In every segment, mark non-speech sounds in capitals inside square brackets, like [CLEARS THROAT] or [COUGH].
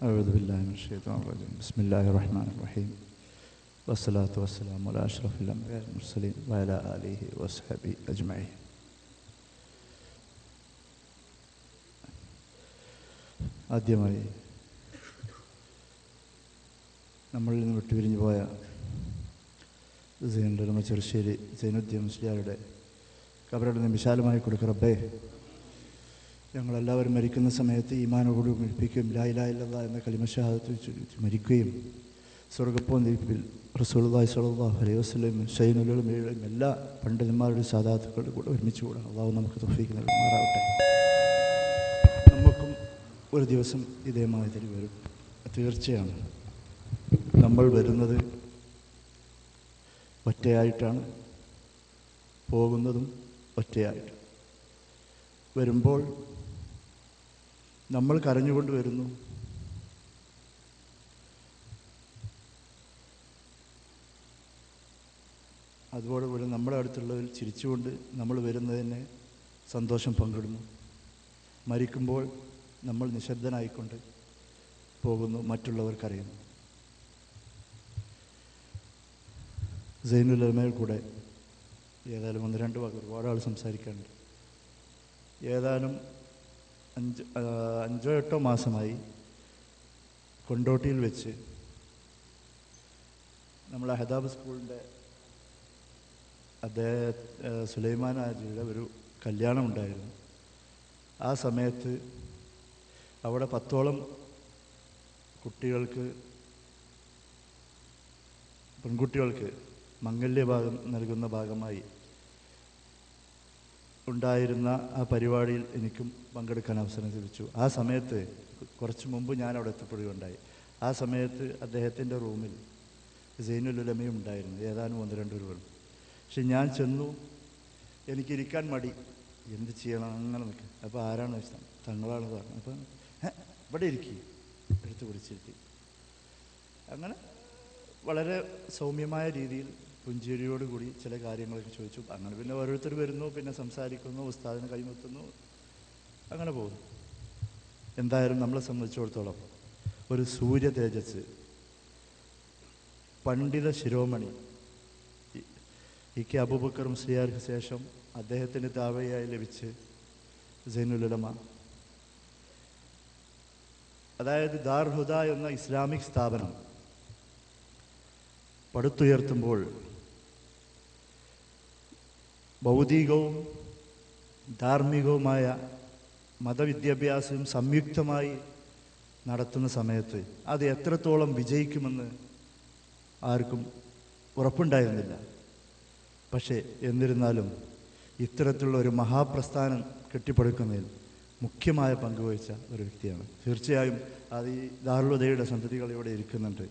أعوذ بالله من الشيطان الرجيم بسم الله الرحمن الرحيم والصلاة والسلام على أشرف الأنبياء المرسلين وعلى آله وصحبه أجمعين ആദ്യമായി നമ്മളിൽ നിന്ന് വിട്ടുപിരിഞ്ഞു പോയ സൈനുലമ ചെറുശ്ശേരി സൈനുദ്ദീൻ മുസ്ലിയാരുടെ കബറുടെ വിശാലമായി കൊടുക്കുക റബ്ബേ ഞങ്ങളെല്ലാവരും മരിക്കുന്ന സമയത്ത് ഈമാനോട് മരിപ്പിക്കുകയും ലായിലായില്ല എന്ന കലിമഷാദത്ത് മരിക്കുകയും ദീപിൽ റസൂലുള്ളാഹി സ്വല്ലല്ലാഹു അലൈഹി ഷൈനുലും ഏഴും എല്ലാ പണ്ഡിതന്മാരുടെ സാധാത്തുക്കളുടെ കൂടെ ഒരുമിച്ച് കൂടാൻ അള്ളാഹു നമുക്ക് തൊഫീക്ക് നൽകുമാറാവട്ടെ. നമുക്കും ഒരു ദിവസം ഇതേമാതിരി വരും. തീർച്ചയാണ്. നമ്മൾ വരുന്നത് ഒറ്റയായിട്ടാണ്. പോകുന്നതും ഒറ്റയായിട്ട്. വരുമ്പോൾ നമ്മൾ കരഞ്ഞുകൊണ്ട് വരുന്നു. അതുപോലെ നമ്മുടെ അടുത്തുള്ളവർ ചിരിച്ചുകൊണ്ട് നമ്മൾ വരുന്നതിനെ സന്തോഷം പങ്കിടുന്നു. മരിക്കുമ്പോൾ നമ്മൾ നിശബ്ദനായിക്കൊണ്ട് പോകുന്നു മറ്റുള്ളവർക്കറിയുന്നു. സൈനുലമയിൽ കൂടെ ഏതായാലും ഒന്ന് രണ്ട് വാക്ക് ഒരുപാട് ആൾ സംസാരിക്കാനുണ്ട്. ഏതാനും അഞ്ച് അഞ്ചോ എട്ടോ മാസമായി കൊണ്ടോട്ടിയിൽ വെച്ച് നമ്മൾ അഹദാബ് സ്കൂളിന്റെ അദ്ദേഹം സുലൈമാൻ ആജിയുടെ ഒരു കല്യാണം ഉണ്ടായിരുന്നു ആ സമയത്ത് അവിടെ പത്തോളം കുട്ടികൾക്ക് പെൺകുട്ടികൾക്ക് മംഗല്യഭാഗം നൽകുന്ന ഭാഗമായി ഉണ്ടായിരുന്ന ആ പരിപാടിയിൽ എനിക്കും പങ്കെടുക്കാൻ അവസരം ലഭിച്ചു. ആ സമയത്ത് കുറച്ച് മുമ്പ് ഞാൻ അവിടെ എത്തപ്പെടുകയുണ്ടായി. ആ സമയത്ത് അദ്ദേഹത്തിന്റെ റൂമിൽ സൈനുലുലമയും ഉണ്ടായിരുന്നു. ഏതാനും ഒന്ന് രണ്ട് രൂപ പക്ഷെ ഞാൻ ചെന്നു. എനിക്കിരിക്കാൻ മടി. എന്ത് ചെയ്യണം? അങ്ങനെ നിൽക്കുക അപ്പോൾ ആരാണ് ഇഷ്ടം? തങ്ങളാണ് പറഞ്ഞത്. അപ്പം "ഹെ, ഇവിടെ ഇരിക്കുക എടുത്ത് പിടിച്ചിരുത്തി. അങ്ങനെ വളരെ സൗമ്യമായ രീതിയിൽ പുഞ്ചിരിയോടുകൂടി ചില കാര്യങ്ങളൊക്കെ ചോദിച്ചു. അങ്ങനെ പിന്നെ ഓരോരുത്തർ വരുന്നു പിന്നെ സംസാരിക്കുന്നു ഉസ്താദിന് കൈമുത്തുന്നു അങ്ങനെ പോകുന്നു. എന്തായാലും നമ്മളെ സംബന്ധിച്ചിടത്തോളം ഒരു സൂര്യ തേജസ് പണ്ഡിത ശിരോമണി ഇ- കെ അബൂബക്കർ മുസ്ലിയാർക്ക് ശേഷം അദ്ദേഹത്തിന് താവയായി ലഭിച്ച് സൈനുലമ അതായത് ദാർഹുദ എന്ന ഇസ്ലാമിക് സ്ഥാപനം പടുത്തുയർത്തുമ്പോൾ ഭൗതികവും ധാർമ്മികവുമായ മതവിദ്യാഭ്യാസം സംയുക്തമായി നടത്തുന്ന സമയത്ത് അത് എത്രത്തോളം വിജയിക്കുമെന്ന് ആർക്കും ഉറപ്പുണ്ടായിരുന്നില്ല. പക്ഷേ എന്നിരുന്നാലും ഇത്തരത്തിലുള്ള ഒരു മഹാപ്രസ്ഥാനം കെട്ടിപ്പടുക്കുന്നതിൽ മുഖ്യമായ പങ്കുവഹിച്ച ഒരു വ്യക്തിയാണ്. തീർച്ചയായും അത് ഈ ദാരുളതയുടെ സന്തതികൾ ഇവിടെ ഇരിക്കുന്നുണ്ട്.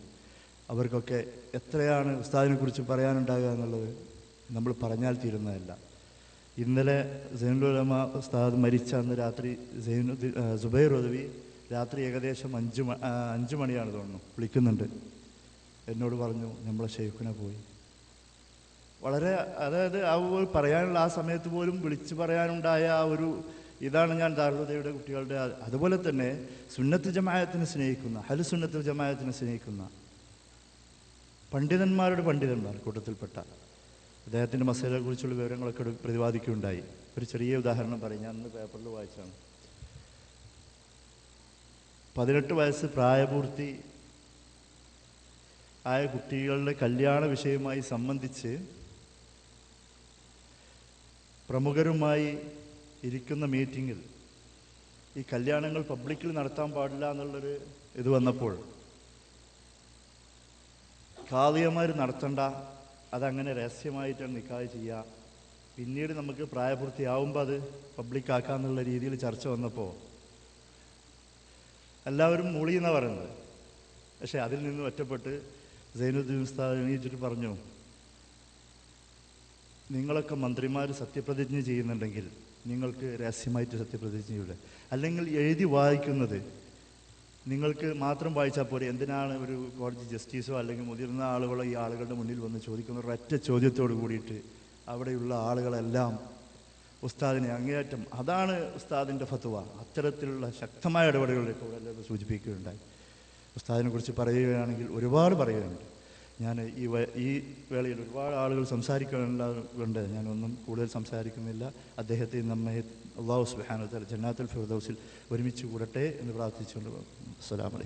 അവർക്കൊക്കെ എത്രയാണ് ഉസ്താദിനെക്കുറിച്ച് പറയാനുണ്ടാകുക എന്നുള്ളത് നമ്മൾ പറഞ്ഞാൽ തീരുന്നതല്ല. ഇന്നലെ സൈനുലമ ഉസ്താദ് മരിച്ച അന്ന് രാത്രി സൈനു സുബൈർ ഉദവി രാത്രി ഏകദേശം അഞ്ച് അഞ്ച് മണിയാണ് തോന്നുന്നു. വിളിക്കുന്നുണ്ട്. എന്നോട് പറഞ്ഞു നമ്മളെ ഷെയ്ഖിനെ പോയി. വളരെ അതായത് ആ പറയാനുള്ള ആ സമയത്ത് പോലും വിളിച്ചു പറയാനുണ്ടായ ആ ഒരു ഇതാണ് ഞാൻ ദാരുതയുടെ കുട്ടികളുടെ അതുപോലെ തന്നെ സുന്നത്ത് ജമായത്തിനെ സ്നേഹിക്കുന്ന ഹലു സുന്നത്ത് ജമായത്തിനെ സ്നേഹിക്കുന്ന പണ്ഡിതന്മാരുടെ പണ്ഡിതന്മാർ കൂട്ടത്തിൽപ്പെട്ട അദ്ദേഹത്തിന്റെ മസേലയെ കുറിച്ചുള്ള വിവരങ്ങളൊക്കെ പ്രതിപാദിക്കുകയുണ്ടായി. ഒരു ചെറിയ ഉദാഹരണം പറയും. ഞാൻ ഇന്ന് പേപ്പറിൽ വായിച്ചാണ്. പതിനെട്ട് വയസ്സ് പ്രായപൂർത്തി ആയ കുട്ടികളുടെ കല്യാണ വിഷയവുമായി സംബന്ധിച്ച് പ്രമുഖരുമായി ഇരിക്കുന്ന മീറ്റിങ്ങിൽ ഈ കല്യാണങ്ങൾ പബ്ലിക്കിൽ നടത്താൻ പാടില്ല എന്നുള്ളൊരു ഇത് വന്നപ്പോൾ കാളിയന്മാർ നടത്തണ്ട അതങ്ങനെ രഹസ്യമായിട്ടാണ് നിക്കാഹ് ചെയ്യുക പിന്നീട് നമുക്ക് പ്രായപൂർത്തിയാവുമ്പോൾ അത് പബ്ലിക്കാക്കാന്നുള്ള രീതിയിൽ ചർച്ച വന്നപ്പോൾ എല്ലാവരും മൂളി എന്നാണ് പറയുന്നത്. പക്ഷേ അതിൽ നിന്ന് ഒറ്റപ്പെട്ട് സൈനുദ്ദീൻ ഉസ്താദ് എണീച്ചിട്ട് പറഞ്ഞു നിങ്ങളൊക്കെ മന്ത്രിമാർ സത്യപ്രതിജ്ഞ ചെയ്യുന്നുണ്ടെങ്കിൽ നിങ്ങൾക്ക് രഹസ്യമായിട്ട് സത്യപ്രതിജ്ഞ ചെയ്യൂടെ അല്ലെങ്കിൽ എഴുതി വായിക്കുന്നത് നിങ്ങൾക്ക് മാത്രം വായിച്ചാൽ പോരെ. എന്തിനാണ് ഒരു കോടതി ജസ്റ്റിസോ അല്ലെങ്കിൽ മുതിർന്ന ആളുകളോ ഈ ആളുകളുടെ മുന്നിൽ വന്ന് ചോദിക്കുന്ന ഒരൊറ്റ ചോദ്യത്തോട് കൂടിയിട്ട് അവിടെയുള്ള ആളുകളെല്ലാം ഉസ്താദിനെ അങ്ങേയറ്റം അതാണ് ഉസ്താദിന്റെ ഫത്വ. അത്തരത്തിലുള്ള ശക്തമായ ഇടപെടലുകൾ ഇപ്പോൾ എല്ലാവരും സൂചിപ്പിക്കുകയുണ്ടായി. ഉസ്താദിനെ കുറിച്ച് പറയുകയാണെങ്കിൽ ഒരുപാട് പറയുകയുണ്ട്. ഞാൻ ഈ ഈ വേളയിൽ ഒരുപാട് ആളുകൾ സംസാരിക്കേണ്ടതുകൊണ്ട് ഞാനൊന്നും കൂടുതൽ സംസാരിക്കുന്നില്ല. അദ്ദേഹത്തെ നമ്മെ അള്ളാഹു സുബാനത്തൽ ജന്നാത്തുൽ ഫിർദൗസിൽ ഒരുമിച്ച് കൂടട്ടെ എന്ന് പ്രാർത്ഥിച്ചുകൊണ്ട് അസ്സലാമു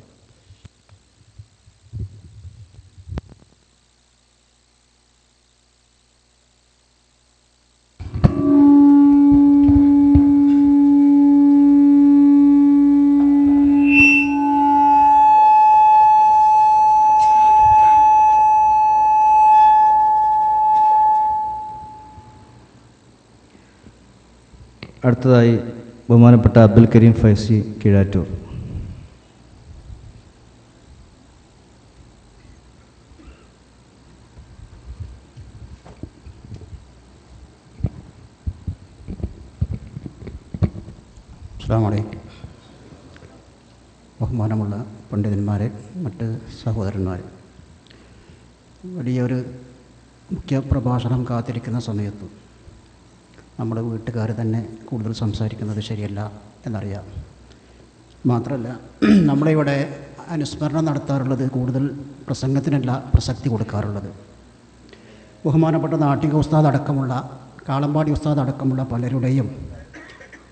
അടുത്തതായി ബഹുമാനപ്പെട്ട അബ്ദുൽ കരീം ഫൈസി കീഴാറ്റൂർ. ബഹുമാനമുള്ള പണ്ഡിതന്മാരെ മറ്റ് സഹോദരന്മാരെ. വലിയൊരു മുഖ്യ പ്രഭാഷണം കാത്തിരിക്കുന്ന സമയത്ത് നമ്മുടെ വീട്ടുകാർ തന്നെ കൂടുതൽ സംസാരിക്കുന്നത് ശരിയല്ല എന്നറിയാം. മാത്രമല്ല [CLEARS THROAT] നമ്മളിവിടെ അനുസ്മരണം നടത്താറുള്ളത് കൂടുതൽ പ്രസംഗത്തിനല്ല പ്രസക്തി കൊടുക്കാറുള്ളത്. ബഹുമാനപ്പെട്ട നാട്ടിക ഉസ്താദ് അടക്കമുള്ള കാളമ്പാടി ഉസ്താദ് അടക്കമുള്ള പലരുടെയും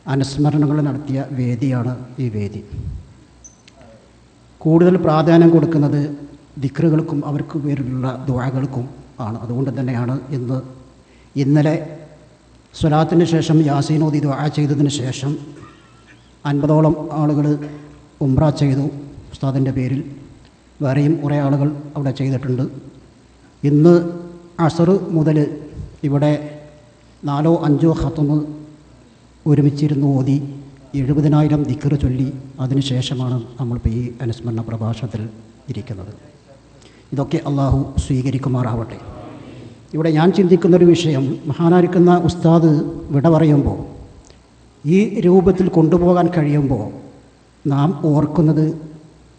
അനുസ്മരണങ്ങൾ നടത്തിയ വേദിയാണ് ഈ വേദി. കൂടുതൽ പ്രാധാന്യം കൊടുക്കുന്നത് ദിക്റുകൾക്കും അവർക്ക് പേരിലുള്ള ദുആകൾക്കും ആണ്. അതുകൊണ്ട് തന്നെയാണ് ഇന്ന് ഇന്നലെ സ്വലാത്തിന് ശേഷം യാസീനോദി ദുആ ചെയ്തതിന് ശേഷം അൻപതോളം ആളുകൾ ഉംറ ചെയ്തു ഉസ്താദിന്റെ പേരിൽ. വേറെയും കുറേ ആളുകൾ അവിടെ ചെയ്തിട്ടുണ്ട്. ഇന്ന് അസർ മുതൽ ഇവിടെ നാലോ അഞ്ചോ ഹത്തമ് ഒരുമിച്ചിരുന്ന് ഓതി എഴുപതിനായിരം ദിക്കറ് ചൊല്ലി അതിനുശേഷമാണ് നമ്മളിപ്പോൾ ഈ അനുസ്മരണ പ്രഭാഷണത്തിൽ ഇരിക്കുന്നത്. ഇതൊക്കെ അള്ളാഹു സ്വീകരിക്കുമാറാവട്ടെ. ഇവിടെ ഞാൻ ചിന്തിക്കുന്നൊരു വിഷയം. മഹാനായിരിക്കുന്ന ഉസ്താദ് വിട പറയുമ്പോൾ ഈ രൂപത്തിൽ കൊണ്ടുപോകാൻ കഴിയുമ്പോൾ നാം ഓർക്കുന്നത്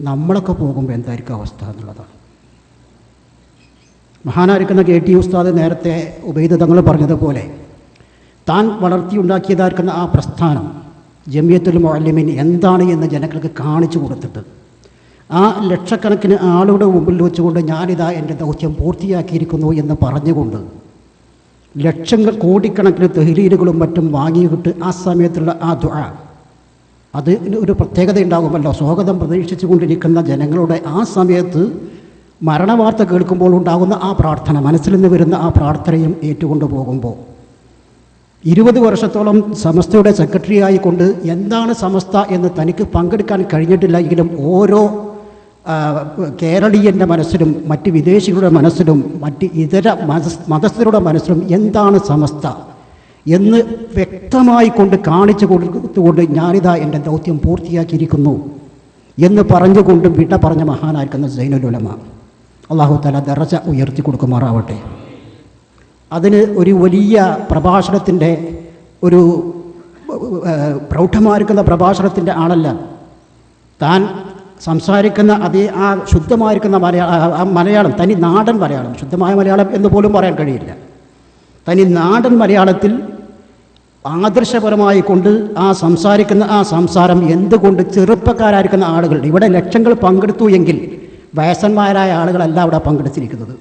നമ്മളൊക്കെ പോകുമ്പോൾ എന്തായിരിക്കും അവസ്ഥ എന്നുള്ളതാണ്. മഹാനായിരിക്കുന്ന കെ ടി ഉസ്താദ് നേരത്തെ തങ്ങൾ പറഞ്ഞതുപോലെ താൻ വളർത്തിയുണ്ടാക്കിയതായിരിക്കുന്ന ആ പ്രസ്ഥാനം ജമിയത്തുൽ മൊല്ലിമിൻ എന്താണ് എന്ന് ജനങ്ങൾക്ക് കാണിച്ചു കൊടുത്തിട്ട് ആ ലക്ഷക്കണക്കിന് ആളുകളുടെ മുമ്പിൽ വെച്ചുകൊണ്ട് ഞാനിതാ എന്റെ ദൗത്യം പൂർത്തിയാക്കിയിരിക്കുന്നു എന്ന് പറഞ്ഞുകൊണ്ട് ലക്ഷങ്ങൾ കോടിക്കണക്കിന് തെഹ്ലീലുകളും മറ്റും വാങ്ങിയിട്ട് ആ സമയത്തുള്ള ആ ദുആ അത് ഒരു പ്രത്യേകത ഉണ്ടാകുമല്ലോ. സ്വാഗതം പ്രതീക്ഷിച്ചു കൊണ്ടിരിക്കുന്ന ജനങ്ങളുടെ ആ സമയത്ത് മരണവാർത്ത കേൾക്കുമ്പോൾ ഉണ്ടാകുന്ന ആ പ്രാർത്ഥന മനസ്സിൽ നിന്ന് വരുന്ന ആ പ്രാർത്ഥനയും ഏറ്റുകൊണ്ടു പോകുമ്പോൾ. ഇരുപത് വർഷത്തോളം സമസ്തയുടെ സെക്രട്ടറി ആയിക്കൊണ്ട് എന്താണ് സമസ്ത എന്ന് തനിക്ക് പങ്കെടുക്കാൻ കഴിഞ്ഞിട്ടില്ല എങ്കിലും ഓരോ കേരളീയന്റെ മനസ്സിലും മറ്റ് വിദേശികളുടെ മനസ്സിലും മറ്റ് ഇതര മതസ്ഥരുടെ മനസ്സിലും എന്താണ് സമസ്ത എന്ന് വ്യക്തമായി കൊണ്ട് കാണിച്ചു കൊടുത്തുകൊണ്ട് ഞാനിതാ എന്റെ ദൗത്യം പൂർത്തിയാക്കിയിരിക്കുന്നു എന്ന് പറഞ്ഞുകൊണ്ട് വിട പറഞ്ഞ മഹാനായിരിക്കുന്ന സൈനുലുലമ അള്ളാഹു തല ദറജ ഉയർത്തി കൊടുക്കുമാറാവട്ടെ. അതിന് ഒരു വലിയ പ്രഭാഷണത്തിന്റെ ഒരു പ്രൗഢമായിരിക്കുന്ന പ്രഭാഷണത്തിന്റെ ആളല്ല. താൻ സംസാരിക്കുന്ന അതേ ആ ശുദ്ധമായിരിക്കുന്ന മലയാള മലയാളം തനി നാടൻ മലയാളം ശുദ്ധമായ മലയാളം എന്ന് പോലും പറയാൻ കഴിയില്ല. തനി നാടൻ മലയാളത്തിൽ ആദർശപരമായി കൊണ്ട് ആ സംസാരിക്കുന്ന ആ സംസാരം എന്തുകൊണ്ട് ചെറുപ്പക്കാരായിരിക്കുന്ന ആളുകൾ ഇവിടെ ലക്ഷങ്ങൾ പങ്കെടുത്തു എങ്കിൽ വയസ്സന്മാരായ ആളുകളല്ല അവിടെ പങ്കെടുത്തിരിക്കുന്നത്.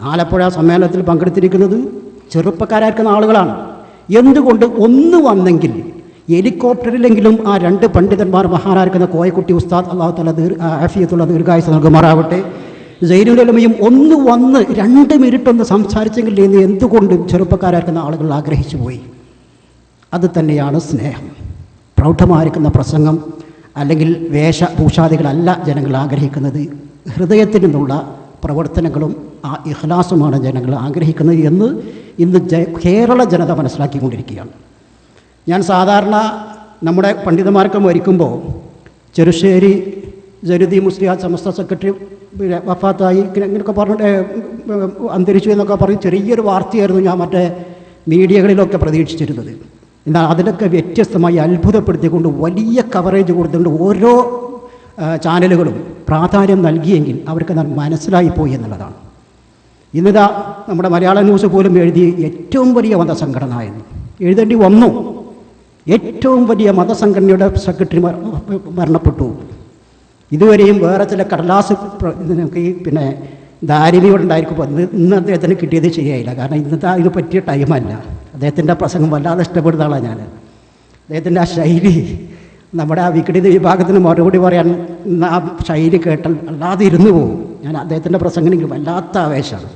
ആലപ്പുഴ സമ്മേളനത്തിൽ പങ്കെടുത്തിരിക്കുന്നത് ചെറുപ്പക്കാരായിരിക്കുന്ന ആളുകളാണ്. എന്തുകൊണ്ട് ഒന്ന് വന്നെങ്കിൽ ഹെലികോപ്റ്ററിലെങ്കിലും ആ രണ്ട് പണ്ഡിതന്മാർ മഹാനായിരിക്കുന്ന കോയക്കുട്ടി ഉസ്താദ് അള്ളാഹു തല ദീർ ആഫിയത്തുള്ള ദീർഘായുസ് നൽകുമാറാവട്ടെ. ജൈനുലമയും ഒന്ന് വന്ന് രണ്ട് മിനിറ്റ് ഒന്ന് സംസാരിച്ചെങ്കിൽ എന്ന് എന്തുകൊണ്ടും ചെറുപ്പക്കാരായിരിക്കുന്ന ആളുകൾ ആഗ്രഹിച്ചു പോയി. അത് തന്നെയാണ് സ്നേഹം. പ്രൗഢമായിരിക്കുന്ന പ്രസംഗം അല്ലെങ്കിൽ വേഷഭൂഷാദികളല്ല ജനങ്ങൾ ആഗ്രഹിക്കുന്നത്. ഹൃദയത്തിൽ നിന്നുള്ള പ്രവർത്തനങ്ങളും ആ ഇഹ്ലാസുമാണ് ജനങ്ങൾ ആഗ്രഹിക്കുന്നത് എന്ന് ഇന്ന് കേരള ജനത മനസ്സിലാക്കിക്കൊണ്ടിരിക്കുകയാണ്. ഞാൻ സാധാരണ നമ്മുടെ പണ്ഡിതന്മാർക്ക് മരിക്കുമ്പോൾ ചെറുശ്ശേരി ജരുദി മുസ്ലിം സമസ്ത സെക്രട്ടറി പിന്നെ വഫാത്തായി ഇങ്ങനെ ഇങ്ങനെയൊക്കെ പറഞ്ഞിട്ട് അന്തരിച്ചു എന്നൊക്കെ പറഞ്ഞ് ചെറിയൊരു വാർത്തയായിരുന്നു ഞാൻ മറ്റേ മീഡിയകളിലൊക്കെ പ്രതീക്ഷിച്ചിരുന്നത്. എന്നാൽ അതിലൊക്കെ വ്യത്യസ്തമായി അത്ഭുതപ്പെടുത്തിക്കൊണ്ട് വലിയ കവറേജ് കൊടുത്തുകൊണ്ട് ഓരോ ചാനലുകളും പ്രാധാന്യം നൽകിയെങ്കിൽ അവർക്ക് അത് മനസ്സിലായിപ്പോയി എന്നുള്ളതാണ്. ഇന്നിതാ നമ്മുടെ മലയാള ന്യൂസ് പോലും എഴുതി ഏറ്റവും വലിയ വന്ന സംഘടന എന്ന്. എഴുതേണ്ടി വന്നു. ഏറ്റവും വലിയ മതസംഘടനയുടെ സെക്രട്ടറി മരണപ്പെട്ടു. ഇതുവരെയും വേറെ ചില കടലാസ് ഇതിനൊക്കെ ഈ പിന്നെ ദാരിദ്ര്യം ഉണ്ടായിരിക്കും. ഇന്ന് ഇന്ന് അദ്ദേഹത്തിന് കിട്ടിയത് ശരിയായില്ല. കാരണം ഇന്നത്തെ ഇത് പറ്റിയ ടൈമല്ല അദ്ദേഹത്തിന്റെ പ്രസംഗം വല്ലാതെ ഇഷ്ടപ്പെടുന്ന ആളാണ് ഞാൻ അദ്ദേഹത്തിന്റെ ആ ശൈലി നമ്മുടെ ആ വിഘടിത വിഭാഗത്തിന് മറുപടി പറയാൻ ഇന്ന് ആ ശൈലി കേട്ടാൽ അല്ലാതെ ഇരുന്നു പോകും. ഞാൻ അദ്ദേഹത്തിന്റെ പ്രസംഗം എനിക്ക് വല്ലാത്ത ആവേശമാണ്.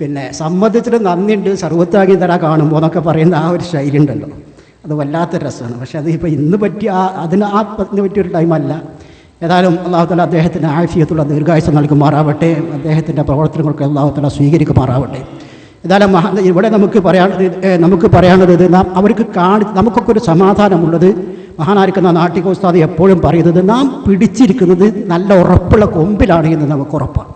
പിന്നെ സമ്മതിച്ചിട്ട് നന്ദിയുണ്ട് സർവത്താകി തരാ കാണുമ്പോൾ എന്നൊക്കെ പറയുന്ന ആ ഒരു ശൈലി ഉണ്ടല്ലോ. അത് വല്ലാത്ത രസമാണ്. പക്ഷെ അത് ഇപ്പോൾ ഇന്ന് പറ്റി ആ അതിന് ആ ഇന്ന് പറ്റിയൊരു ടൈമല്ല ഏതായാലും അള്ളാഹുത്തല അദ്ദേഹത്തിന് ആഫിയത്തുള്ള ദീർഘായുസം നൽകുമാറാവട്ടെ. അദ്ദേഹത്തിന്റെ പ്രവർത്തനങ്ങൾക്ക് അള്ളാഹുത്തല സ്വീകരിക്കുമാറാവട്ടെ. ഏതായാലും മഹാ ഇവിടെ നമുക്ക് പറയാനുള്ളത് നമുക്ക് പറയാനുള്ളത് ഇത് നാം അവർക്ക് കാണി നമുക്കൊക്കെ ഒരു സമാധാനമുള്ളത് മഹാനായിരിക്കുന്ന നാട്ടികോസ്താദ് എപ്പോഴും പറയുന്നത് നാം പിടിച്ചിരിക്കുന്നത് നല്ല ഉറപ്പുള്ള കൊമ്പിലാണ് എന്ന് നമുക്ക് ഉറപ്പാണ്.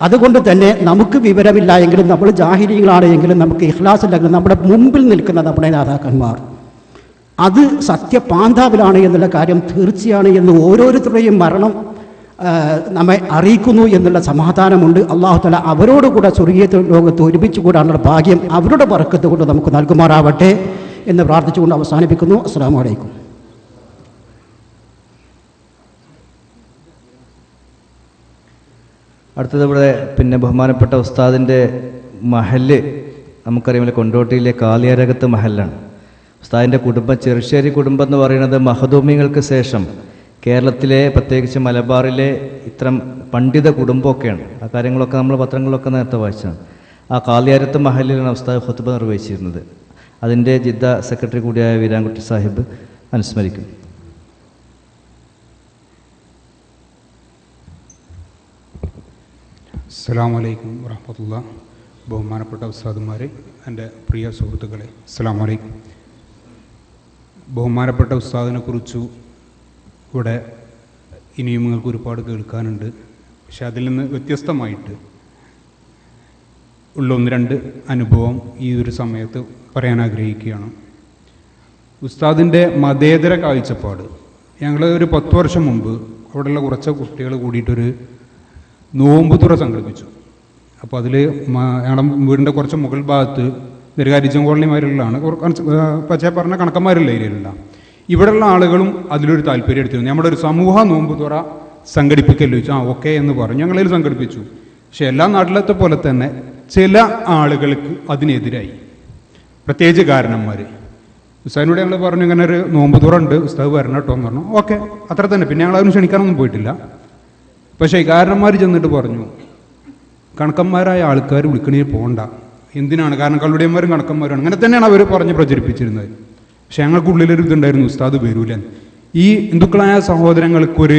അതുകൊണ്ട് തന്നെ നമുക്ക് വിവരമില്ല എങ്കിലും നമ്മൾ ജാഹിരികളാണ് എങ്കിലും നമുക്ക് ഇഖ്ലാസ് ഇല്ലെങ്കിലും നമ്മുടെ മുമ്പിൽ നിൽക്കുന്ന നമ്മുടെ നേതാക്കന്മാർ അത് സത്യപാന്താവിലാണ് എന്നുള്ള കാര്യം തീർച്ചയാണ് എന്ന് ഓരോരുത്തരുടെയും മരണം നമ്മെ അറിയിക്കുന്നു എന്നുള്ള സമാധാനമുണ്ട്. അള്ളാഹുത്തല അവരോടുകൂടെ സ്വർഗീയ ലോകത്ത് ഒരുമിച്ച് കൂടാനുള്ള ഭാഗ്യം അവരുടെ പറക്കത്ത് കൊണ്ട് നമുക്ക് നൽകുമാറാവട്ടെ എന്ന് പ്രാർത്ഥിച്ചുകൊണ്ട് അവസാനിപ്പിക്കുന്നു. അസ്സാം വലൈക്കും അടുത്തത് ഇവിടെ പിന്നെ ബഹുമാനപ്പെട്ട ഉസ്താദിന്റെ മഹൽ നമുക്കറിയാമല്ലോ കൊണ്ടോട്ടിയിലെ കാളിയാരകത്ത് മഹലാണ് ഉസ്താദിന്റെ കുടുംബം ചെറുശ്ശേരി കുടുംബം എന്ന് പറയുന്നത് മഹദൂമികൾക്ക് ശേഷം കേരളത്തിലെ പ്രത്യേകിച്ച് മലബാറിലെ ഇത്തരം പണ്ഡിത കുടുംബമൊക്കെയാണ്. ആ കാര്യങ്ങളൊക്കെ നമ്മൾ പത്രങ്ങളിലൊക്കെ നേരത്തെ വായിച്ചതാണ്. ആ കാളിയാരത്ത് മഹലിലാണ് ഉസ്താദ് ഖുത്ബ നിർവഹിച്ചിരുന്നത്. അതിന്റെ ജിദ്ദ സെക്രട്ടറി കൂടിയായ വീരാൻകുട്ടി സാഹിബ് അനുസ്മരിക്കും അസ്സാം വലൈക്കും വറഹമത്തുള്ള. ബഹുമാനപ്പെട്ട ഉസ്താദുമാരെ എന്റെ പ്രിയ സുഹൃത്തുക്കളെ അസ്സാം വലൈക്കും ബഹുമാനപ്പെട്ട ഉസ്താദിനെ കുറിച്ചു ഇവിടെ ഇനിയും നിങ്ങൾക്ക് ഒരുപാട് കേൾക്കാനുണ്ട്. പക്ഷെ അതിൽ നിന്ന് വ്യത്യസ്തമായിട്ട് ഉള്ള ഒന്ന് രണ്ട് അനുഭവം ഈ ഒരു സമയത്ത് പറയാൻ ആഗ്രഹിക്കുകയാണ്. ഉസ്താദിന്റെ മതേതര കാഴ്ചപ്പാട്. ഞങ്ങൾ ഒരു പത്ത് വർഷം മുമ്പ് അവിടെയുള്ള കുറച്ച് കുട്ടികൾ കൂടിയിട്ടൊരു നോമ്പ് തുറ സംഘടിപ്പിച്ചു. അപ്പോൾ അതിൽ ഞങ്ങളുടെ വീടിന്റെ കുറച്ച് മുകൾ ഭാഗത്ത് നെരുകാരിച്ചം കോളനിമാരിലാണ് പക്ഷേ പറഞ്ഞ കണക്കന്മാരുള്ള ഏരിയയിലുള്ള ഇവിടെയുള്ള ആളുകളും അതിലൊരു താല്പര്യം എടുത്തിരുന്നു. നമ്മുടെ ഒരു സമൂഹ നോമ്പുതുറ സംഘടിപ്പിക്കല്ലോ ചോദിച്ചു ആ ഓക്കെ എന്ന് പറഞ്ഞു. ഞങ്ങളതിൽ സംഘടിപ്പിച്ചു. പക്ഷെ എല്ലാ നാട്ടിലത്തെ പോലെ തന്നെ ചില ആളുകൾക്ക് അതിനെതിരായി. പ്രത്യേകിച്ച് കാരണന്മാർ ഉസ്താദിനോട് ഞങ്ങൾ പറഞ്ഞു ഇങ്ങനെ ഒരു നോമ്പുതുറ ഉണ്ട്. ഉസ്താദ് വരണം കേട്ടോ എന്ന് പറഞ്ഞു. ഓക്കെ. അത്ര തന്നെ. പിന്നെ ഞങ്ങൾ അതിന് ക്ഷണിക്കാനൊന്നും പോയിട്ടില്ല. പക്ഷേ കാരണന്മാർ ചെന്നിട്ട് പറഞ്ഞു കണക്കന്മാരായ ആൾക്കാർ വിളിക്കണേ പോകണ്ട എന്തിനാണ്? കാരണം കള്ളുടിയന്മാരും കണക്കന്മാരാണ് അങ്ങനെ തന്നെയാണ് അവർ പറഞ്ഞ് പ്രചരിപ്പിച്ചിരുന്നത്. പക്ഷെ ഞങ്ങൾക്കുള്ളിലൊരു ഇതുണ്ടായിരുന്നു ഉസ്താദ് വരൂല. ഈ ഹിന്ദുക്കളായ സഹോദരങ്ങൾക്കൊരു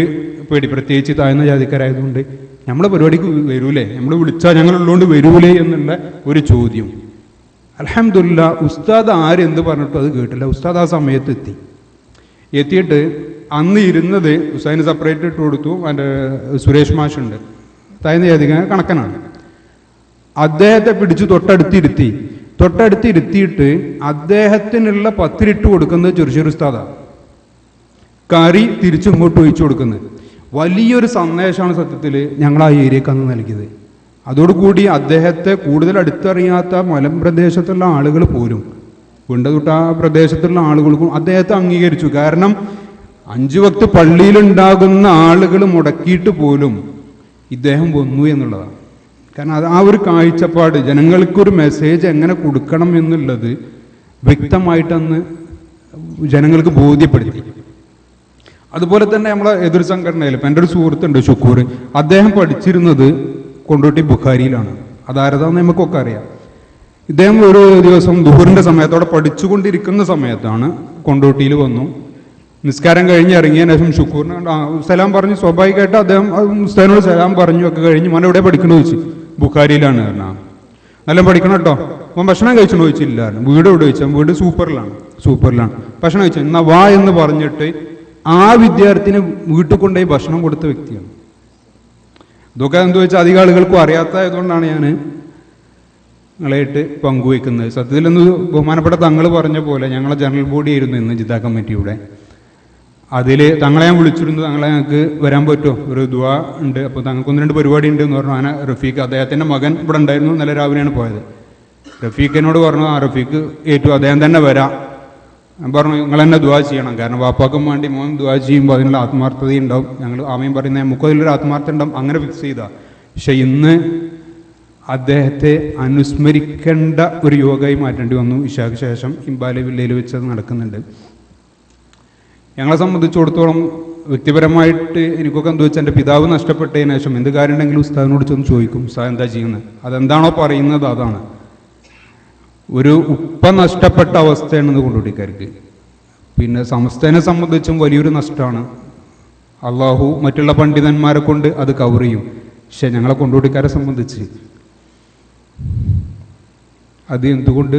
പേടി പ്രത്യേകിച്ച് താഴ്ന്ന ജാതിക്കാരായതുകൊണ്ട് നമ്മളെ പരിപാടിക്ക് വരൂലേ? നമ്മൾ വിളിച്ചാൽ ഞങ്ങളുള്ളതുകൊണ്ട് വരൂലേ? എന്നുള്ള ഒരു ചോദ്യം. അലഹമില്ല ഉസ്താദ് ആരെന്ത് പറഞ്ഞിട്ടും അത് കേട്ടില്ല. ഉസ്താദ് ആ സമയത്ത് എത്തി. എത്തിയിട്ട് അന്ന് ഇരുന്നത് ഹുസൈന് സെപ്പറേറ്റ് ഇട്ട് കൊടുത്തു. എന്റെ സുരേഷ് മാഷുണ്ട്. തൈന്ന് ജാതിക്കാൻ കണക്കനാണ്. അദ്ദേഹത്തെ പിടിച്ച് തൊട്ടടുത്തിരുത്തി. തൊട്ടടുത്തിരുത്തിയിട്ട് അദ്ദേഹത്തിനുള്ള പത്തിരിട്ട് കൊടുക്കുന്നത് ചുരുശൂർ ഉസ്താദാണ് കറി തിരിച്ചിങ്ങോട്ട് ഒഴിച്ചു കൊടുക്കുന്നത്. വലിയൊരു സന്ദേശമാണ് സത്യത്തിൽ ഞങ്ങൾ ആ ഏരിയക്ക് അന്ന് നൽകിയത്. അതോടുകൂടി അദ്ദേഹത്തെ കൂടുതൽ അടുത്തറിയാത്ത മലമ്പ്രദേശത്തുള്ള ആളുകൾ പോലും ആ പ്രദേശത്തുള്ള ആളുകൾക്കും അദ്ദേഹത്തെ അംഗീകരിച്ചു. കാരണം അഞ്ചു വക്ത് പള്ളിയിലുണ്ടാകുന്ന ആളുകൾ മുടക്കിയിട്ട് പോലും ഇദ്ദേഹം വന്നു എന്നുള്ളതാണ്. കാരണം അത് ആ ഒരു കാഴ്ചപ്പാട് ജനങ്ങൾക്കൊരു മെസ്സേജ് എങ്ങനെ കൊടുക്കണം എന്നുള്ളത് വ്യക്തമായിട്ടന്ന് ജനങ്ങൾക്ക് ബോധ്യപ്പെടുത്തി. അതുപോലെ തന്നെ നമ്മളെ എതിർ സംഘടനയിൽ ഇപ്പം എന്റെ ഒരു സുഹൃത്തുണ്ട് ഷുക്കൂർ അദ്ദേഹം പഠിച്ചിരുന്നത് കൊണ്ടോട്ടി ബുഖാരിയിലാണ്. അതാരതാന്ന് നമുക്കൊക്കെ അറിയാം. ഇദ്ദേഹം ഒരു ദിവസം ദുഹറിന്റെ സമയത്തോടെ പഠിച്ചുകൊണ്ടിരിക്കുന്ന സമയത്താണ് കൊണ്ടോട്ടിയിൽ വന്നു. നിസ്കാരം കഴിഞ്ഞ് ഇറങ്ങിയതിന് ശേഷം ഷുക്കൂറിന് സലാം പറഞ്ഞു. സ്വാഭാവികമായിട്ട് അദ്ദേഹം ഉസ്താദിനോട് സലാം പറഞ്ഞു. ഒക്കെ കഴിഞ്ഞ് മോനെ എവിടെ പഠിക്കണോ ചോദിച്ചു. ബുഖാരിയിലാണ് കാരണം നല്ല പഠിക്കണം കേട്ടോ. അവൻ ഭക്ഷണം കഴിച്ചോ ചോദിച്ചില്ല വീട് എവിടെ ചോദിച്ചാൽ വീട് സൂപ്പറിലാണ്. സൂപ്പറിലാണ്. ഭക്ഷണം കഴിച്ചു. എന്നാ വാ എന്ന് പറഞ്ഞിട്ട് ആ വിദ്യാർത്ഥിനെ വീട്ടിൽ കൊണ്ടുപോയി ഭക്ഷണം കൊടുത്ത വ്യക്തിയാണ്. ഇതൊക്കെ എന്താ വെച്ചാൽ അധികം ആളുകൾക്കും അറിയാത്തതുകൊണ്ടാണ് ഞാൻ നിങ്ങളായിട്ട് പങ്കുവയ്ക്കുന്നത്. സത്യത്തിൽ ഇന്ന് ബഹുമാനപ്പെട്ട തങ്ങൾ പറഞ്ഞ പോലെ ഞങ്ങളെ ജനറൽ ബോഡി ആയിരുന്നു ഇന്ന് ജില്ലാ കമ്മിറ്റിയുടെ. അതിൽ തങ്ങളെ ഞാൻ വിളിച്ചിരുന്നു. തങ്ങളെ ഞങ്ങൾക്ക് വരാൻ പറ്റുമോ? ഒരു ദുവാ ഉണ്ട്. അപ്പോൾ തങ്ങൾക്ക് ഒന്ന് രണ്ട് പരിപാടി ഉണ്ട് എന്ന് പറഞ്ഞു. അങ്ങനെ റഫീഖ് അദ്ദേഹത്തിന്റെ മകൻ ഇവിടെ ഉണ്ടായിരുന്നു. നല്ല രാവിലെയാണ് പോയത്. റഫീഖിനോട് പറഞ്ഞു ആ റഫീഖ് ഏറ്റു അദ്ദേഹം തന്നെ വരാം. ഞാൻ പറഞ്ഞു നിങ്ങൾ തന്നെ ദുവാ ചെയ്യണം. കാരണം വാപ്പാക്കും വേണ്ടി മോൻ ദുവാ ചെയ്യുമ്പോൾ അതിനുള്ള ആത്മാർത്ഥത ഉണ്ടാവും. ഞങ്ങൾ ആമയും പറയുന്ന നമുക്ക് അതിലൊരു ആത്മാർത്ഥത ഉണ്ടാവും. അങ്ങനെ ഫിക്സ് ചെയ്താ. പക്ഷെ ഇന്ന് അദ്ദേഹത്തെ അനുസ്മരിക്കേണ്ട ഒരു യോഗമായി മാറ്റേണ്ടി വന്നു. ഇഷാക്ക് ശേഷം ഇമ്പാല വില്ലയിൽ വെച്ച് അത് നടക്കുന്നുണ്ട്. ഞങ്ങളെ സംബന്ധിച്ചിടത്തോളം വ്യക്തിപരമായിട്ട് എനിക്കൊക്കെ എന്താ വെച്ചാൽ എന്റെ പിതാവ് നഷ്ടപ്പെട്ടതിന് ശേഷം എന്ത് കാര്യം ഉണ്ടെങ്കിലും ഉസ്താദിനോട് ചെന്ന് ചോദിക്കും ഉസ്താദ് എന്താ ചെയ്യുന്നത് അതെന്താണോ പറയുന്നത് അതാണ്. ഒരു ഉപ്പ നഷ്ടപ്പെട്ട അവസ്ഥയാണെന്ന് കൊണ്ടുപിടിക്കാർക്ക് പിന്നെ സംസ്ഥേനെ സംബന്ധിച്ചും വലിയൊരു നഷ്ടമാണ്. അള്ളാഹു മറ്റുള്ള പണ്ഡിതന്മാരെ കൊണ്ട് അത് കവർ ചെയ്യും. പക്ഷെ ഞങ്ങളെ കൊണ്ടുപിടിക്കാരെ സംബന്ധിച്ച് അത് എന്തുകൊണ്ട്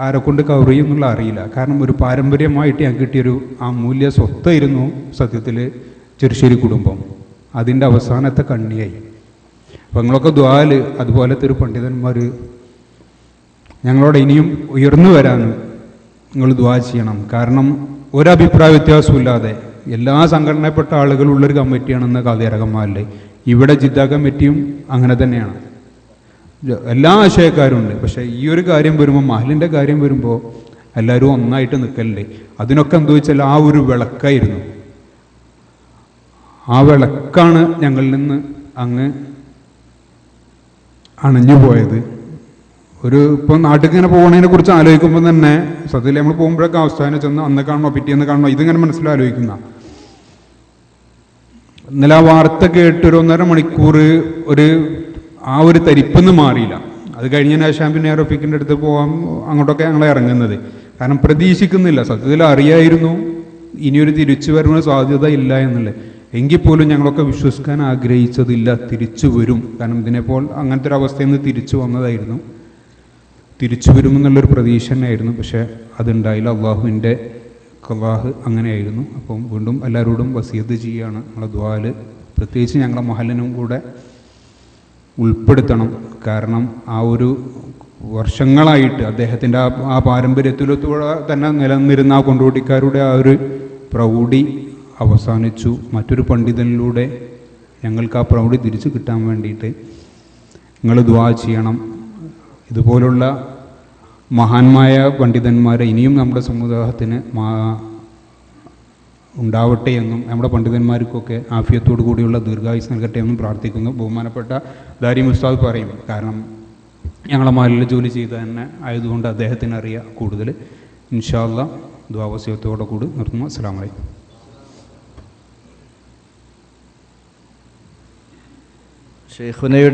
ആരെ കൊണ്ട് കവർ ചെയ്യും എന്നുള്ള അറിയില്ല. കാരണം ഒരു പാരമ്പര്യമായിട്ട് ഞാൻ കിട്ടിയൊരു ആ മൂല്യ സ്വത്തായിരുന്നു സത്യത്തിൽ ചെറുശ്ശേരി കുടുംബം. അതിന്റെ അവസാനത്തെ കണ്ണിയായി. അപ്പം നിങ്ങളൊക്കെ ദ്വാൽ അതുപോലത്തെ ഒരു പണ്ഡിതന്മാർ ഞങ്ങളോട് ഇനിയും ഉയർന്നു വരാനും നിങ്ങൾ ദ്വാ ചെയ്യണം. കാരണം ഒരഭിപ്രായ വ്യത്യാസമില്ലാതെ എല്ലാ സംഘടനപ്പെട്ട ആളുകളുള്ളൊരു കമ്മിറ്റിയാണെന്ന് കാതേരകന്മാരിലെ ഇവിടെ ജിദ്ദ കമ്മിറ്റിയും അങ്ങനെ തന്നെയാണ്. എല്ലാ ആശയക്കാരും ഉണ്ട് പക്ഷേ ഈ ഒരു കാര്യം വരുമ്പോൾ മഹലിന്റെ കാര്യം വരുമ്പോൾ എല്ലാവരും ഒന്നായിട്ട് നിൽക്കല്ലേ അതിനൊക്കെ എന്താ വെച്ചാൽ ആ ഒരു വിളക്കായിരുന്നു. ആ വിളക്കാണ് ഞങ്ങളിൽ നിന്ന് അങ്ങ് അണഞ്ഞു പോയത്. ഒരു ഇപ്പം നാട്ടിൽ ഇങ്ങനെ പോകുന്നതിനെ കുറിച്ച് ആലോചിക്കുമ്പോൾ തന്നെ സത്യത്തിൽ നമ്മൾ പോകുമ്പോഴൊക്കെ അവസ്ഥാനം ചെന്ന് അന്ന് കാണണോ പിറ്റേന്ന് കാണണോ ഇതിങ്ങനെ മനസ്സിലാലോചിക്കുന്ന. ഇന്നലെ ആ വാർത്ത കേട്ട് ഒരു ഒന്നര മണിക്കൂർ ഒരു ആ ഒരു തരിപ്പെന്ന് മാറിയില്ല. അത് കഴിഞ്ഞ ശേഷം പിന്നെ റഫീഖിന്റെ അടുത്ത് പോകാം അങ്ങോട്ടൊക്കെ ഞങ്ങൾ ഇറങ്ങുന്നത്. കാരണം പ്രതീക്ഷിക്കുന്നില്ല. സത്യത്തിൽ അറിയായിരുന്നു ഇനിയൊരു തിരിച്ചു വരവിന് സാധ്യത ഇല്ല എന്നുള്ളത്. എങ്കിൽ പോലും ഞങ്ങളൊക്കെ വിശ്വസിക്കാൻ ആഗ്രഹിച്ചതില്ല. തിരിച്ചു വരും. കാരണം ഇതിനെപ്പോൾ അങ്ങനത്തെ ഒരു അവസ്ഥയിൽ നിന്ന് തിരിച്ചു വന്നതായിരുന്നു. തിരിച്ചു വരുമെന്നുള്ളൊരു പ്രതീക്ഷ തന്നെയായിരുന്നു. പക്ഷേ അതുണ്ടായില്ല. അള്ളാഹുവിന്റെ കവാഹ് അങ്ങനെയായിരുന്നു. അപ്പം വീണ്ടും എല്ലാവരോടും വസീത് ചെയ്യുകയാണ്. നമ്മളെ ദ്വാൽ. പ്രത്യേകിച്ച് ഞങ്ങളെ മഹലിനും കൂടെ ഉൾപ്പെടുത്തണം. കാരണം ആ ഒരു വർഷങ്ങളായിട്ട് അദ്ദേഹത്തിന്റെ ആ ആ പാരമ്പര്യത്തിലൂടെ തന്നെ നിലനിന്നിരുന്ന ആ കൊണ്ടോട്ടിക്കാരുടെ ആ ഒരു പ്രൗഢി അവസാനിച്ചു. മറ്റൊരു പണ്ഡിതനിലൂടെ ഞങ്ങൾക്ക് ആ പ്രൗഢി തിരിച്ചു കിട്ടാൻ വേണ്ടിയിട്ട് നിങ്ങൾ ദ്വാ ചെയ്യണം. ഇതുപോലുള്ള മഹാന്മായ പണ്ഡിതന്മാരെ ഇനിയും നമ്മുടെ സമുദായത്തിന് ഉണ്ടാവട്ടെ എന്നും നമ്മുടെ പണ്ഡിതന്മാർക്കൊക്കെ ആഫിയത്തോടു കൂടിയുള്ള ദീർഘായുസ് നൽകട്ടെ എന്നും പ്രാർത്ഥിക്കുന്നു. ബഹുമാനപ്പെട്ട ദാരി മുസ്താദ് പറയും കാരണം ഞങ്ങളെ മാലിൽ ജോലി ചെയ്ത് തന്നെ ആയതുകൊണ്ട് അദ്ദേഹത്തിന് അറിയാം കൂടുതൽ. ഇൻഷാല്ല ദ്വാവസ്യത്തോടെ കൂടി നിർത്തുന്നു. അസ്സാം വലൈക്കും ഷെയ്ഖുനയുടെ